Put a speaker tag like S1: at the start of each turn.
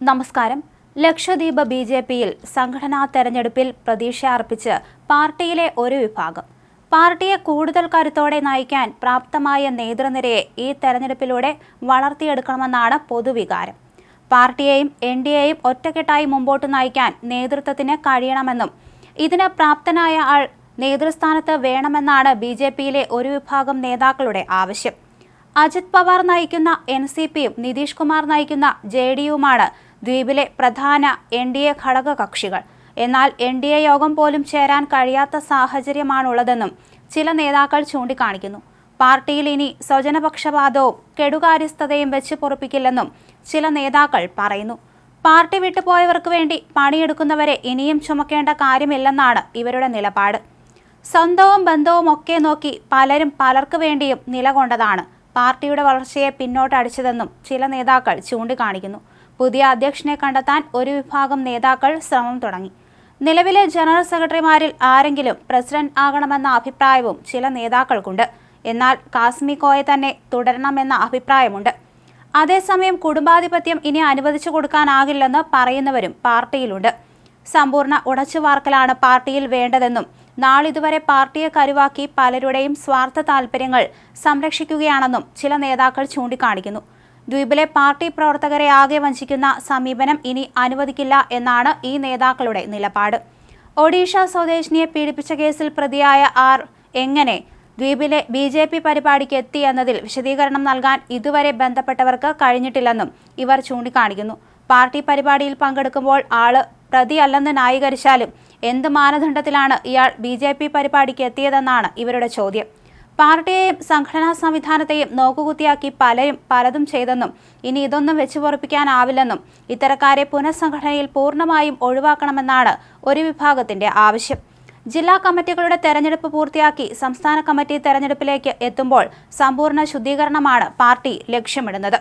S1: നമസ്കാരം. Lakshadweep B J പിയിൽ സംഘടനാ തെരഞ്ഞെടുപ്പിൽ പ്രതീക്ഷ അർപ്പിച്ച് പാർട്ടിയിലെ ഒരു വിഭാഗം. പാർട്ടിയെ കൂടുതൽ കരുത്തോടെ നയിക്കാൻ പ്രാപ്തമായ നേതൃനിരയെ ഈ തെരഞ്ഞെടുപ്പിലൂടെ വളർത്തിയെടുക്കണമെന്നാണ് പൊതുവികാരം. പാർട്ടിയെയും എൻ ഡി എയും ഒറ്റക്കെട്ടായി മുമ്പോട്ട് നയിക്കാൻ നേതൃത്വത്തിന് കഴിയണമെന്നും ഇതിന് പ്രാപ്തനായ ആൾ നേതൃസ്ഥാനത്ത് വേണമെന്നാണ് ബി ജെ പിയിലെ ഒരു വിഭാഗം നേതാക്കളുടെ ആവശ്യം. അജിത് പവാർ നയിക്കുന്ന എൻ സി പിയും നിതീഷ് കുമാർ നയിക്കുന്ന ജെ ഡിയുമാണ് ദ്വീപിലെ പ്രധാന എൻ ഡി എ ഘടക കക്ഷികൾ എന്നാൽ എൻ ഡി എ യോഗം പോലും ചേരാൻ കഴിയാത്ത സാഹചര്യമാണുള്ളതെന്നും ചില നേതാക്കൾ ചൂണ്ടിക്കാണിക്കുന്നു. പാർട്ടിയിൽ ഇനി സ്വജനപക്ഷപാതവും കെടുകാര്യസ്ഥതയും വെച്ച് പൊറപ്പിക്കില്ലെന്നും ചില നേതാക്കൾ പറയുന്നു. പാർട്ടി വിട്ടുപോയവർക്ക് വേണ്ടി പണിയെടുക്കുന്നവരെ ഇനിയും ചുമക്കേണ്ട കാര്യമില്ലെന്നാണ് ഇവരുടെ നിലപാട്. സ്വന്തവും ബന്ധവും ഒക്കെ നോക്കി പലരും പലർക്ക് വേണ്ടിയും നിലകൊണ്ടതാണ് പാർട്ടിയുടെ വളർച്ചയെ പിന്നോട്ടടിച്ചതെന്നും ചില നേതാക്കൾ ചൂണ്ടിക്കാണിക്കുന്നു. പുതിയ അധ്യക്ഷനെ കണ്ടെത്താൻ ഒരു വിഭാഗം നേതാക്കൾ ശ്രമം തുടങ്ങി. നിലവിലെ ജനറൽ സെക്രട്ടറിമാരിൽ ആരെങ്കിലും പ്രസിഡന്റ് ആകണമെന്ന അഭിപ്രായവും ചില നേതാക്കൾക്കുണ്ട്. എന്നാൽ കാസ്മി കോയെ തന്നെ തുടരണമെന്ന അഭിപ്രായമുണ്ട്. അതേസമയം കുടുംബാധിപത്യം ഇനി അനുവദിച്ചു കൊടുക്കാനാകില്ലെന്ന് പറയുന്നവരും പാർട്ടിയിലുണ്ട്. സമ്പൂർണ ഉടച്ചുവാർക്കലാണ് പാർട്ടിയിൽ വേണ്ടതെന്നും നാളിതുവരെ പാർട്ടിയെ കരുവാക്കി പലരുടെയും സ്വാർത്ഥ താൽപ്പര്യങ്ങൾ സംരക്ഷിക്കുകയാണെന്നും ചില നേതാക്കൾ ചൂണ്ടിക്കാണിക്കുന്നു. ദ്വീപിലെ പാർട്ടി പ്രവർത്തകരെ ആകെ വഞ്ചിക്കുന്ന സമീപനം ഇനി അനുവദിക്കില്ല എന്നാണ് ഈ നേതാക്കളുടെ നിലപാട്. ഒഡീഷ സ്വദേശിനിയെ പീഡിപ്പിച്ച കേസിൽ പ്രതിയായ ആർ എങ്ങനെ ദ്വീപിലെ ബി ജെ പി പരിപാടിക്ക് എത്തി എന്നതിൽ വിശദീകരണം നൽകാൻ ഇതുവരെ ബന്ധപ്പെട്ടവർക്ക് കഴിഞ്ഞിട്ടില്ലെന്നും ഇവർ ചൂണ്ടിക്കാണിക്കുന്നു. പാർട്ടി പരിപാടിയിൽ പങ്കെടുക്കുമ്പോൾ ആൾ പ്രതിയല്ലെന്ന് ന്യായീകരിച്ചാലും എന്ത് മാനദണ്ഡത്തിലാണ് ഇയാൾ ബി പരിപാടിക്ക് എത്തിയതെന്നാണ് ഇവരുടെ ചോദ്യം. പാർട്ടിയെയും സംഘടനാ സംവിധാനത്തെയും നോക്കുകുത്തിയാക്കി പലരും പലതും ചെയ്തെന്നും ഇനി ഇതൊന്നും വെച്ചു പൊറപ്പിക്കാനാവില്ലെന്നും ഇത്തരക്കാരെ പുനഃസംഘടനയിൽ പൂർണമായും ഒഴിവാക്കണമെന്നാണ് ഒരു വിഭാഗത്തിന്റെ ആവശ്യം. ജില്ലാ കമ്മിറ്റികളുടെ തെരഞ്ഞെടുപ്പ് പൂർത്തിയാക്കി സംസ്ഥാന കമ്മിറ്റി തെരഞ്ഞെടുപ്പിലേക്ക് എത്തുമ്പോൾ സമ്പൂർണ ശുദ്ധീകരണമാണ് പാർട്ടി ലക്ഷ്യമിടുന്നത്.